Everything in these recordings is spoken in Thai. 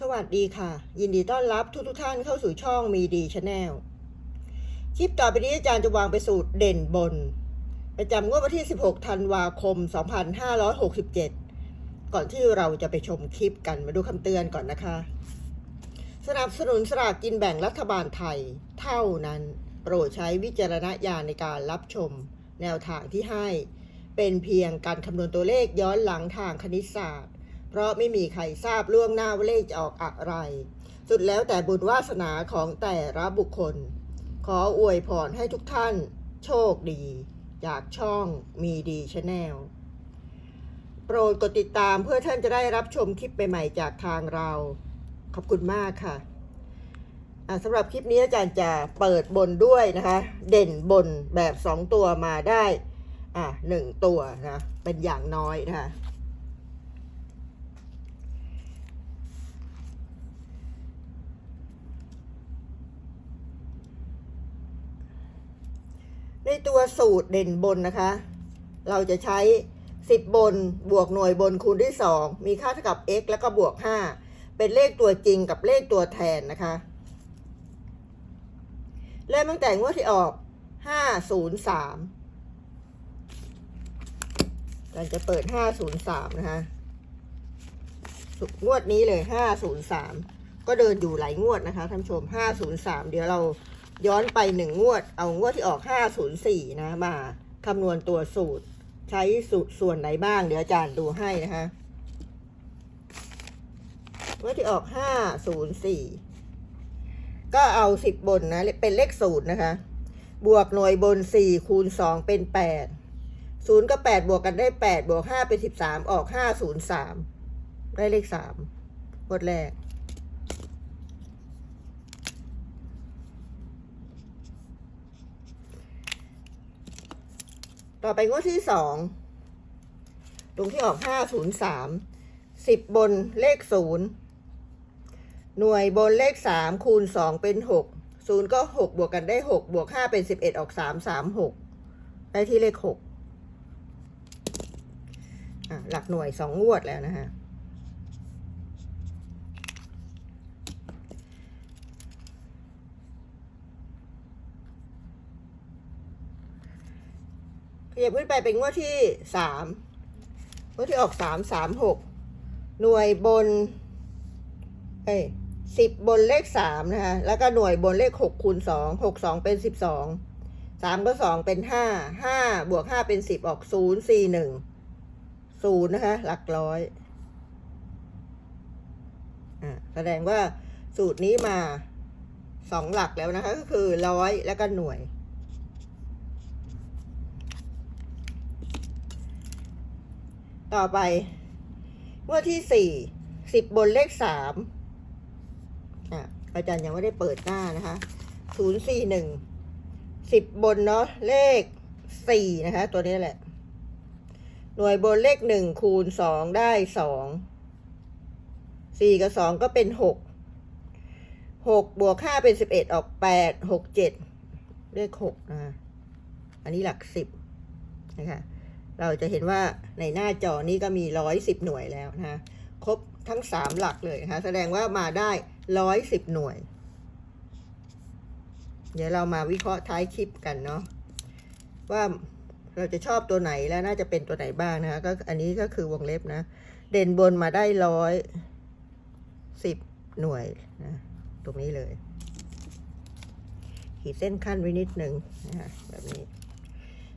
สวัสดีค่ะ ยินดีต้อนรับทุกทุกท่านเข้าสู่ช่องมีดีชาแนลคลิปต่อไปนี้อาจารย์จะวางไปสูตรเด่นบน ประจำงวดวันที่ 16 ธันวาคม 2567 ก่อนที่เราจะไปชมคลิปกันมาดูคำเตือนก่อนนะคะ สนับสนุนสลากกินแบ่งรัฐบาลไทย เท่านั้น โปรดใช้วิจารณญาณในการรับชม แนวทางที่ให้ เป็นเพียงการคำนวณตัวเลขย้อนหลังทางคณิตศาสตร์ เพราะไม่มีใครทราบล่วงหน้าว่าเลขจะออกอะไร สุดแล้วแต่บุญวาสนาของแต่ละบุคคล ขออวยพรให้ทุกท่าน โชคดี จากช่องมีดีชาแนลโปรดกดติดตามเพื่อท่านจะได้รับชมคลิปใหม่ๆจากทางเรา ขอบคุณมากค่ะะสำหรับคลิปนี้อาจารย์จะเปิดบนด้วยนะคะ เด่นบนแบบ 2 ตัวมาได้อะหนึ่งตัวนะ เป็นอย่างน้อยนะคะ ในตัวสูตรเด่นบนนะคะ เราจะใช้ 10 บนบวกหน่วยบนคูณด้วย 2 มีค่าเท่ากับ x แล้วก็บวก 5 เป็นเลขตัวจริงกับเลขตัวแทนนะคะเริ่มตั้งแต่งวดที่ออก 503เราจะเปิด 503 นะคะงวดนี้เลย 503 ก็เดินอยู่หลายงวดนะคะท่านชม 503 เดี๋ยวเรา ย้อนไปหนึ่งงวด เอางวดที่ออก504นะมาคำนวณตัวสูตร ใช้สูตรส่วนไหนบ้าง เดี๋ยวอาจารย์ดูให้นะคะงวดที่ออก504ก็เอา10บนนะ เป็นเลขสูตรนะคะ บวกหน่วยบน4คูณ2เป็น8 0กับ8บวกกันได้8บวก5เป็น13ออก503ได้เลข3งวดแรก ต่อไปงวดที่สองตรงที่ออกห้าศูนย์สามสิบบนเลขศูนย์หน่วยบนเลขสามคูณสองเป็นหกศูนย์ก็หกบวกกันได้หกบวกห้าเป็นสิบเอ็ดออกสามสามหกได้ที่เลขหกหลักหน่วยสองงวดแล้วนะฮะ ขยับขึ้นไปเป็นงวดที่สามงวดที่ออกสามสามหกหน่วยบนเอ้ยสิบบนเลขสามนะคะ แล้วก็หน่วยบนเลขหกคูณสองหกสองเป็นสิบสองสามก็สองเป็นห้าห้าบวกห้าเป็นสิบออกศูนย์สี่หนึ่งศูนย์นะคะ หลักร้อยอ่าแสดงว่าสูตรนี้มาสองหลักแล้วนะคะ ก็คือร้อยแล้วก็หน่วย ต่อไปงวดที่สี่สิบบนเลขสามอะอาจารย์ยังไม่ได้เปิดหน้านะคะศูนย์สี่หนึ่งสิบบนเนาะเลขสี่นะคะ ตัวนี้แหละ หน่วยบนเลขหนึ่งคูณสองได้สองสี่กับสองก็เป็นหกหกบวกห้าเป็นสิบเอ็ดออกแปดหกเจ็ดเลขหกนะคะอันนี้หลักสิบนะคะ เราจะเห็นว่าในหน้าจอนี้ก็มีร้อยสิบหน่วยแล้วนะคะครบทั้งสามหลักเลยนะคะแสดงว่ามาได้ร้อยสิบหน่วย เดี๋ยวเรามาวิเคราะห์ท้ายคลิปกันเนาะว่าเราจะชอบตัวไหนแล้วน่าจะเป็นตัวไหนบ้างนะคะก็อันนี้ก็คือวงเล็บนะ เด่นบนมาได้ร้อยสิบหน่วยนะตรงนี้เลย ขีดเส้นขั้นไว้นิดหนึ่งนะคะแบบนี้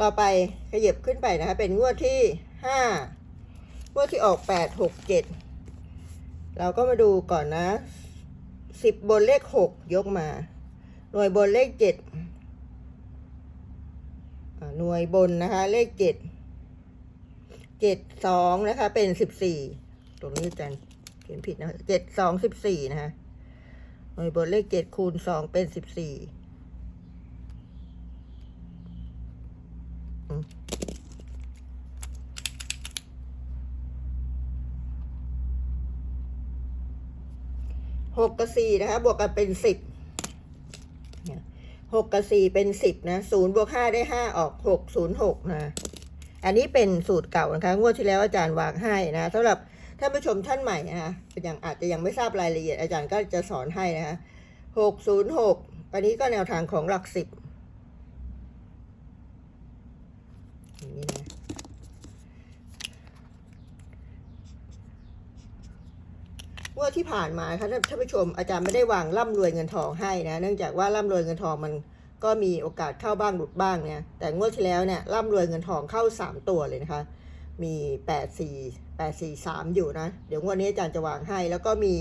ต่อไปขยับขึ้นไปนะคะ เป็นงวดที่ห้างวดที่ออกแปดหกเจ็ดเราก็มาดูก่อนนะสิบบนเลขหกยกมา หน่วยบนเลขเจ็ดหน่วยบนนะคะ เลขเจ็ดเจ็ดสองนะคะ เป็นสิบสี่ตรงนี้จารย์เขียนผิดนะเจ็ดสองสิบสี่นะคะ หน่วยบนเลขเจ็ดคูณสองเป็นสิบสี่ หกกับสี่นะคะ บวกกันเป็นสิบหกกับสี่เป็นสิบนะศูนย์บวกห้าได้ห้าออกหกศูนย์หกนะ อันนี้เป็นสูตรเก่านะคะ งวดที่แล้วอาจารย์วางให้นะสำหรับท่านผู้ชมท่านใหม่นะคะยังอาจจะยังไม่ทราบรายละเอียดอาจารย์ก็จะสอนให้นะคะหกศูนย์หกอันนี้ก็แนวทางของหลักสิบอย่างนี้นะ งวดที่ผ่านมาค่ะท่านท่านผู้ชมอาจารย์ไม่ได้วางร่ำรวยเงินทองให้นะ เนื่องจากว่าร่ำรวยเงินทองมันก็มีโอกาสเข้าบ้างหลุดบ้างเนี่ยแต่งวดที่แล้วเนี่ยร่ำรวยเงินทองเข้าสามตัวเลยนะคะ มีแปดสี่แปดสี่สามอยู่นะ เดี๋ยวงวันนี้อาจารย์จะวางให้ แล้วก็มี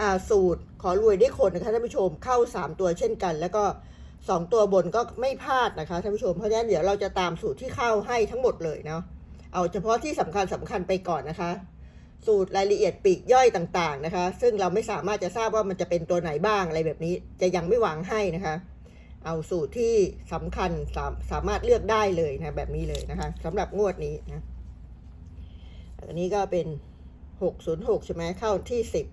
อ่าสูตรขอรวยได้คนนะคะท่านผู้ชมเข้าสามตัวเช่นกัน แล้วก็สองตัวบนก็ไม่พลาดนะคะท่านผู้ชมเพราะฉะนั้นเดี๋ยวเราจะตามสูตรที่เข้าให้ทั้งหมดเลยเนาะเอาเฉพาะที่สำคัญสำคัญไปก่อนนะคะ สูตรรายละเอียดปีกย่อยต่างๆนะคะ ซึ่งเราไม่สามารถจะทราบว่ามันจะเป็นตัวไหนบ้างอะไรแบบนี้ จะยังไม่วางให้นะคะ เอาสูตรที่สำคัญสามสามารถเลือกได้เลยนะแบบนี้เลยนะคะสำหรับงวดนี้นะอันนี้ก็เป็นหกศูนย์หกใช่ไหมเข้าที่สิบ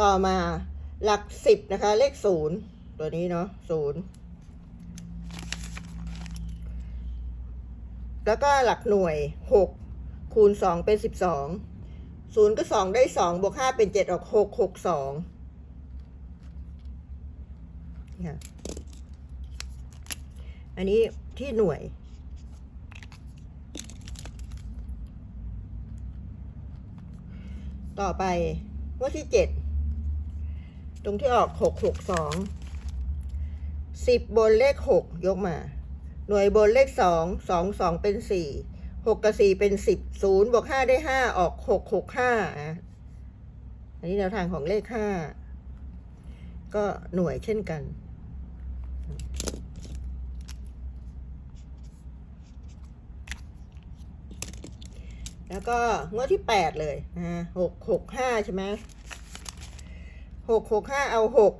ต่อมาหลักสิบนะคะ เลขศูนย์ตัวนี้เนาะศูนย์แล้วก็หลักหน่วยหกคูณสองเป็นสิบสอง ศูนย์ก็สองได้สองบวกห้าเป็นเจ็ดออกหกหกสองนี่ยอันนี้ที่หน่วย ต่อไปงวดที่เจ็ดตรงที่ออกหกหกสองสิบบนเลขหกยกมา หน่วยบนเลขสองสองสองเป็นสี่ หกกับสี่เป็นสิบศูนย์บวกห้าได้ห้าออกหกหกห้าอันนี้แนวทางของเลขห้าก็หน่วยเช่นกัน แล้วก็งวดที่แปดเลยนะหกหกห้าใช่ไหมหกหกห้าเอาหก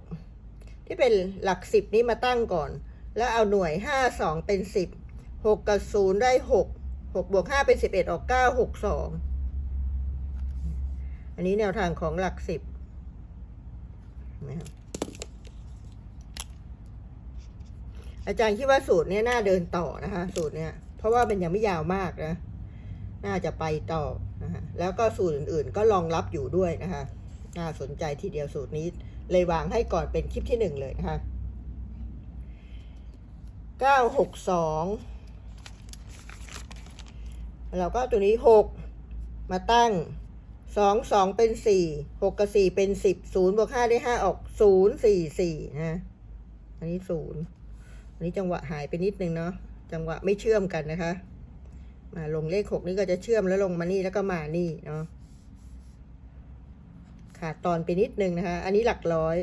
ที่เป็นหลักสิบนี้มาตั้งก่อน แล้วเอาหน่วยห้าสองเป็นสิบหกกับศูนย์ได้หก หกบวกห้าเป็นสิบเอ็ดออกเก้าหกสองอันนี้แนวทางของหลักสิบนะครับอาจารย์คิดว่าสูตรนี้น่าเดินต่อนะคะ สูตรเนี้ยเพราะว่ามันยังไม่ยาวมากนะ น่าจะไปต่อนะฮะแล้วก็สูตรอื่นๆ ก็รองรับอยู่ด้วยนะคะ น่าสนใจทีเดียวสูตรนี้ เลยวางให้ก่อนเป็นคลิปที่หนึ่งเลยนะคะเก้าหกสอง เราก็ตัวนี้หกมาตั้งสองสองเป็นสี่หกกับสี่เป็นสิบศูนย์บวกห้าได้ห้าออกศูนย์สี่สี่นะ อันนี้ศูนย์อันนี้จังหวะหายไปนิดนึงเนาะ จังหวะไม่เชื่อมกันนะคะ มาลงเลขหกนี่ก็จะเชื่อมแล้วลงมานี่แล้วก็มานี่เนาะ ขาดตอนไปนิดนึงนะคะ อันนี้หลักร้อย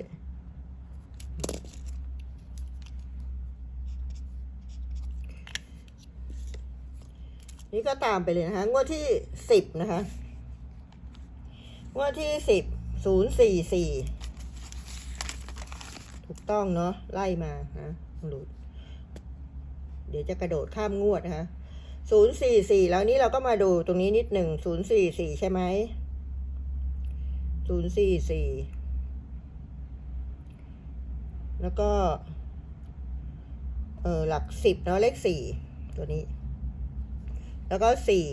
นี่ก็ตามไปเลยนะคะ งวดที่สิบนะคะ งวดที่สิบศูนย์สี่สี่ถูกต้องเนาะไล่มานะหลุดเดี๋ยวจะกระโดดข้ามงวดนะคะศูนย์สี่สี่แล้วนี้เราก็มาดูตรงนี้นิดหนึ่งศูนย์สี่สี่ใช่ไหมศูนย์สี่สี่แล้วก็ เออหลักสิบเนาะเลขสี่ตัวนี้ แล้วก็สี่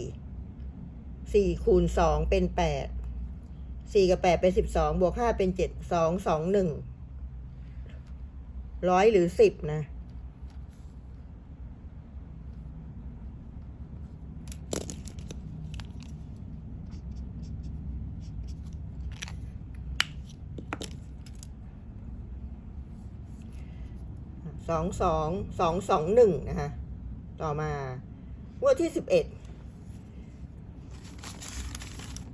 สี่คูณสองเป็นแปดสี่กับแปดเป็นสิบสองบวกห้าเป็นเจ็ดสองสองหนึ่งร้อยหรือสิบนะ สองสองสองสองหนึ่งนะคะ ต่อมา งวดที่สิบเอ็ด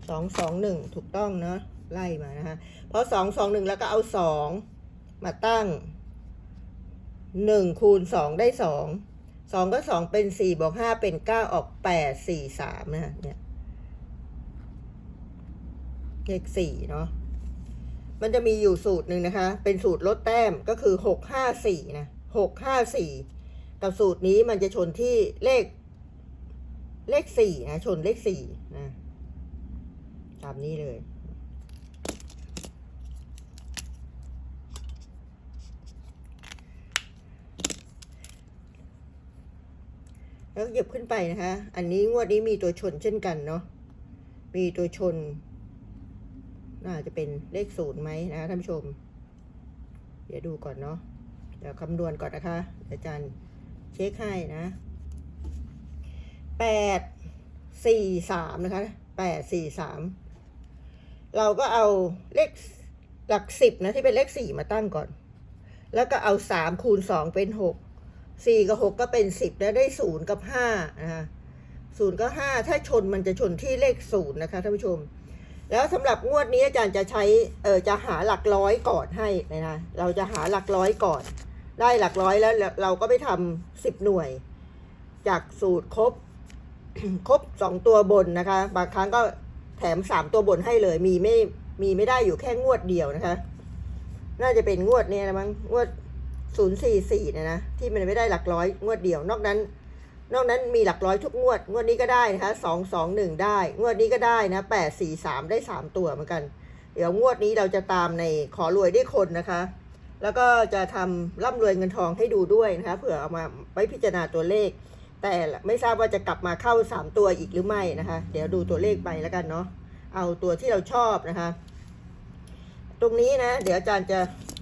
สองสองหนึ่งถูกต้องเนาะไล่มานะคะเพราะสองสองหนึ่งแล้วก็เอาสองมาตั้งหนึ่งคูณสองได้สองสองก็สองเป็นสี่บวกห้าเป็นเก้าออกแปดสี่สามนะคะเนี่ยเลขสี่เนาะมันจะมีอยู่สูตรหนึ่งนะคะ เป็นสูตรลดแต้มก็คือหกห้าสี่นะหกห้าสี่กับสูตรนี้มันจะชนที่เลข เลขสี่นะชนเลขสี่นะตามนี้เลยแล้วเหยียบขึ้นไปนะคะ อันนี้งวดนี้มีตัวชนเช่นกันเนาะ มีตัวชน น่าจะเป็นเลขศูนย์ไหมนะท่านผู้ชม เดี๋ยวดูก่อนเนาะ เดี๋ยวคำนวณก่อนนะคะ อาจารย์เช็คให้นะ แปดสี่สามนะคะแปดสี่สามเราก็เอาเลขหลักสิบนะที่เป็นเลขสี่มาตั้งก่อน แล้วก็เอาสามคูณสองเป็นหกสี่กับหกก็เป็นสิบแล้วได้ศูนย์กับห้านะคะศูนย์กับห้าถ้าชนมันจะชนที่เลขศูนย์นะคะท่านผู้ชม แล้วสำหรับงวดนี้อาจารย์จะใช้เออจะหาหลักร้อยก่อนให้นะคะเราจะหาหลักร้อยก่อน ได้หลักร้อยแล้วเราก็ไปทำสิบหน่วย จากสูตรครบ ครบสองตัวบนนะคะ บางครั้งก็แถมสามตัวบนให้เลย มีไม่มีไม่ได้อยู่แค่งวดเดียวนะคะ น่าจะเป็นงวดเนี้นะมั้งงวดศูนย์สี่สี่นะนะที่มันไม่ได้หลักร้อยงวดเดียว นอกนั้น นอกนั้นมีหลักร้อยทุกงวด งวดนี้ก็ได้นะคะสองสองหนึ่งได้ งวดนี้ก็ได้นะแปดสี่สามได้สามตัวเหมือนกัน เดี๋ยวงวดนี้เราจะตามในขอรวยได้คนนะคะ แล้วก็จะทำร่ำรวยเงินทองให้ดูด้วยนะคะเผื่อเอามาไว้พิจารณาตัวเลข แต่ไม่ทราบว่าจะกลับมาเข้าสามตัวอีกหรือไม่นะคะ เดี๋ยวดูตัวเลขไปแล้วกันเนาะเอาตัวที่เราชอบนะคะ ตรงนี้นะ เดี๋ยวอาจารย์จะ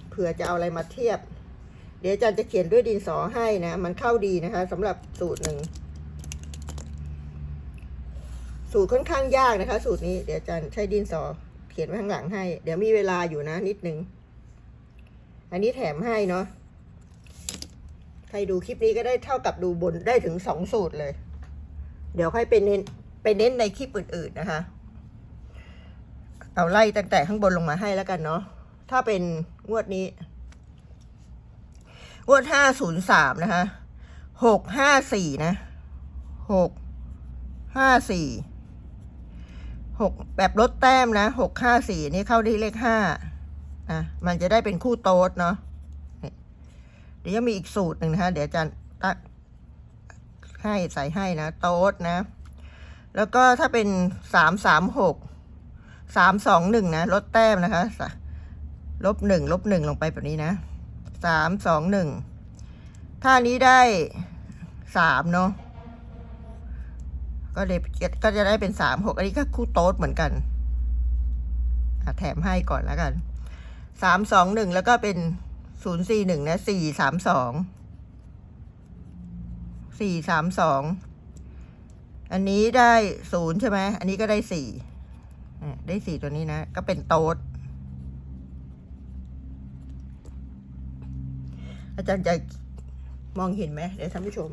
เผื่อจะเอาอะไรมาเทียบ เดี๋ยวอาจารย์จะเขียนด้วยดินสอให้นะ มันเข้าดีนะคะสำหรับสูตรหนึ่งสูตรค่อนข้างยากนะคะ สูตรนี้เดี๋ยวอาจารย์ใช้ดินสอเขียนไว้ข้างหลังให้ เดี๋ยวมีเวลาอยู่นะนิดนึง อันนี้แถมให้เนาะ ใครดูคลิปนี้ก็ได้เท่ากับดูบนได้ถึงสองสูตรเลย เดี๋ยวค่อยไปเน้นไปเน้นในคลิปอื่น ๆนะคะ เอาไล่ตั้งแต่ข้างบนลงมาให้แล้วกันเนาะถ้าเป็นงวดนี้ งวดห้าศูนย์สามนะคะหกห้าสี่นะหกห้าสี่หกแบบลดแต้มนะหกห้าสี่นี่เข้าที่เลขห้าอะมันจะได้เป็นคู่โต๊ดเนาะ ดี๋ยวยังมีอีกสูตรหนึ่งนะคะ เดี๋ยวอาจารย์ตักให้ใส่ให้นะ โต๊ดนะ แล้วก็ถ้าเป็นสามสามหกสามสองหนึ่งนะ ลดแต้มนะคะ ลบหนึ่งลบหนึ่งลงไปแบบนี้นะสามสองหนึ่งถ้านี้ได้สามเนาะก็เลยก็จะได้เป็นสามหกอันนี้ก็คู่โต๊ดเหมือนกันแถมให้ก่อนแล้วกันสามสองหนึ่งแล้วก็เป็น ศูนย์สี่หนึ่งนะสี่สามสองสี่สามสองอันนี้ได้ศูนย์ใช่ไหมอันนี้ก็ได้สี่ได้สี่ตัวนี้นะ ก็เป็นโต๊ดอาจารย์จะมองเห็นไหมเดี๋ยวท่านผู้ชม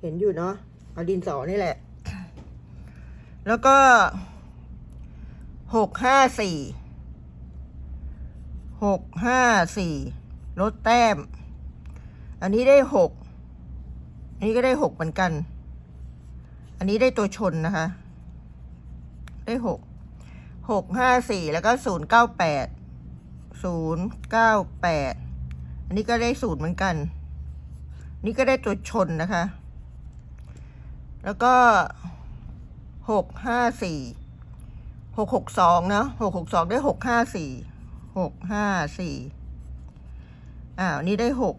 เห็นอยู่เนาะเอาดินสอนี่แหละ แล้วก็หกห้าสี่ หกห้าสี่ลดแต้ม อันนี้ได้หกอันนี้ก็ได้หกเหมือนกัน อันนี้ได้ตัวชนนะคะ ได้หกหกห้าสี่แล้วก็ศูนย์เก้าแปดศูนย์เก้าแปดอันนี้ก็ได้ศูนย์เหมือนกัน นี่ก็ได้ตัวชนนะคะ แล้วก็หกห้าสี่หกหกสองนะหกหกสองได้หกห้าสี่ หกห้าสี่อ้าวนี่ได้หก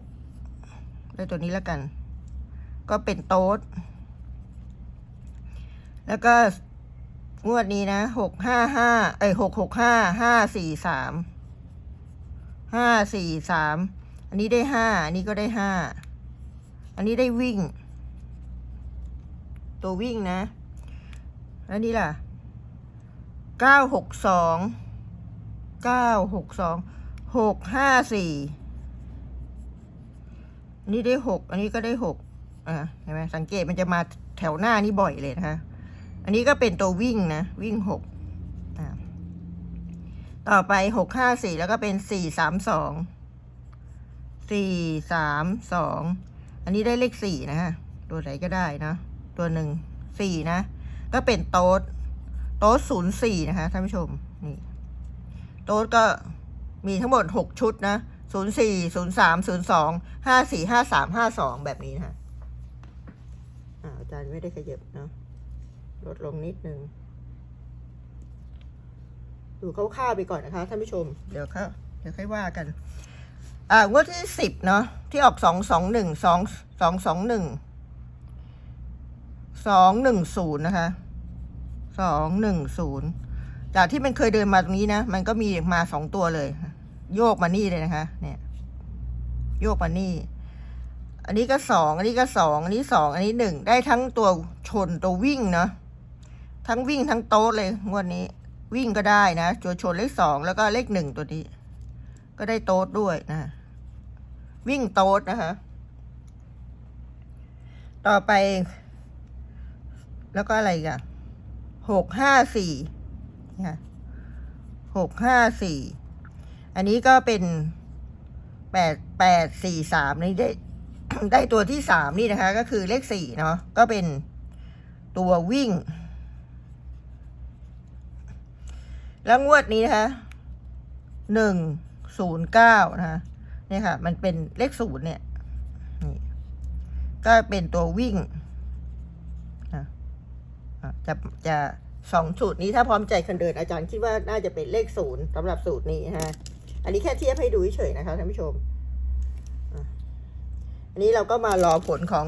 ได้ตัวนี้แล้วกัน ก็เป็นโต๊ดแล้วก็งวดนี้นะหกห้าห้าเอ้ยหกหกห้าห้าสี่สามห้าสี่สามอันนี้ได้ห้าอันนี้ก็ได้ห้าอันนี้ได้วิ่ง ตัววิ่งนะ แล้วนี่ล่ะเก้าหกสอง เก้าหกสองหกห้าสี่นนี้ได้หกอันนี้ก็ได้หกอ่าเห็นไหมสังเกตมันจะมาแถวหน้านี่บ่อยเลยนะคะ อันนี้ก็เป็นตัววิ่งนะ วิ่งหกต่อไปหกห้าสี่แล้วก็เป็นสี่สามสองสี่สามสองอันนี้ได้เลขสี่นะฮะตัวไหนก็ได้นะ ตัวหนึ่งสี่นะ ก็เป็นโต๊ดโต๊ดศูนย์สี่นะคะท่านผู้ชม โต๊ดก็มีทั้งหมดหกชุดนะศูนย์สี่ศูนย์สามศูนย์สองห้าสี่ห้าสามห้าสองแบบนี้นะฮะอ่าอาจารย์ไม่ได้ขยับเนาะลดลงนิดนึงดูคร่าวๆไปก่อนนะคะท่านผู้ชม เดี๋ยวเขาเดี๋ยวค่อยว่ากัน อ่างวดที่สิบเนาะที่ออกสองสองหนึ่งสองสองสองหนึ่งสองหนึ่งศูนย์นะคะสองหนึ่งศูนย์ จากที่มันเคยเดินมาตรงนี้นะ มันก็มีมาสองตัวเลย โยกมานี่เลยนะคะ เนี่ย โยกมานี่ อันนี้ก็สอง อันนี้ก็สอง อันนี้สอง อันนี้หนึ่ง ได้ทั้งตัวชนตัววิ่งเนาะ ทั้งวิ่งทั้งโต๊ดเลยงวดนี้ วิ่งก็ได้นะตัวชนเลขสองแล้วก็เลขหนึ่งตัวนี้ ก็ได้โต๊ดด้วยนะ วิ่งโต๊ดนะคะ ต่อไป แล้วก็อะไรกันหกห้าสี่ นะหกห้าสี่อันนี้ก็เป็นแปดแปดสี่สามนี่ได้ได้ตัวที่สามนี่นะคะ ก็คือเลขสี่เนาะก็เป็นตัววิ่ง แล้วงวดนี้นะคะหนึ่งศูนย์เก้านะคะเนี่ยค่ะ มันเป็นเลขศูนย์เนี่ยนี่ก็เป็นตัววิ่งจะจะ สองสูตรนี้ถ้าพร้อมใจคนเดินอาจารย์คิดว่าน่าจะเป็นเลขศูนย์สำหรับสูตรนี้ฮะอันนี้แค่เทียบให้ดูเฉยนะคะท่านผู้ชม อันนี้เราก็มารอผลของ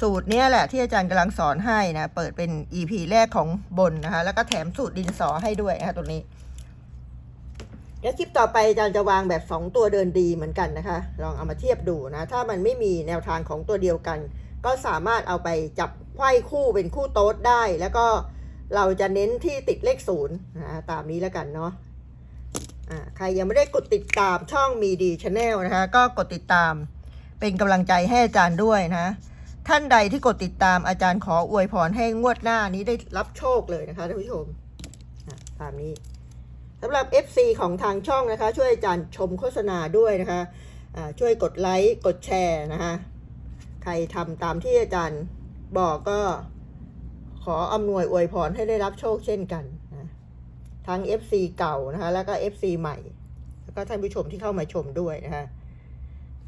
สูตรเนี้ยแหละที่อาจารย์กำลังสอนให้นะ เปิดเป็น EP แรกของบนนะคะ แล้วก็แถมสูตรดินสอให้ด้วยนะคะตัวนี้ เดี๋ยวคลิปต่อไปอาจารย์จะวางแบบ 2 ตัวเดินดีเหมือนกันนะคะ ลองเอามาเทียบดูนะ ถ้ามันไม่มีแนวทางของตัวเดียวกัน ก็สามารถเอาไปจับไขว้คู่เป็นคู่โต๊ดได้แล้วก็ เราจะเน้นที่ติดเลขศูนย์นะตามนี้แล้วกันเนาะอ่าใครยังไม่ได้กดติดตามช่องมีดีชาแนลนะคะ ก็กดติดตามเป็นกำลังใจให้อาจารย์ด้วยนะ ท่านใดที่กดติดตามอาจารย์ขออวยพรให้งวดหน้านี้ได้รับโชคเลยนะคะท่านผู้ชมตามนี้สำหรับ FC ของทางช่องนะคะ ช่วยอาจารย์ชมโฆษณาด้วยนะคะอ่าช่วยกดไลค์กดแชร์นะคะ ใครทำตามที่อาจารย์บอกก็ ขออำนวยอวยพรให้ได้รับโชคเช่นกันนะทั้ง FC เก่านะคะ แล้วก็ FC ใหม่ แล้วก็ท่านผู้ชมที่เข้ามาชมด้วยนะคะ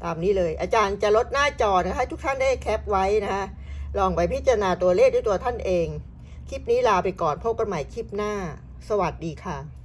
ตามนี้เลยอาจารย์จะลดหน้าจอนะคะให้ทุกท่านได้แคปไว้นะคะลองไปพิจารณาตัวเลขด้วยตัวท่านเอง คลิปนี้ลาไปก่อนพบกันใหม่คลิปหน้า สวัสดีค่ะ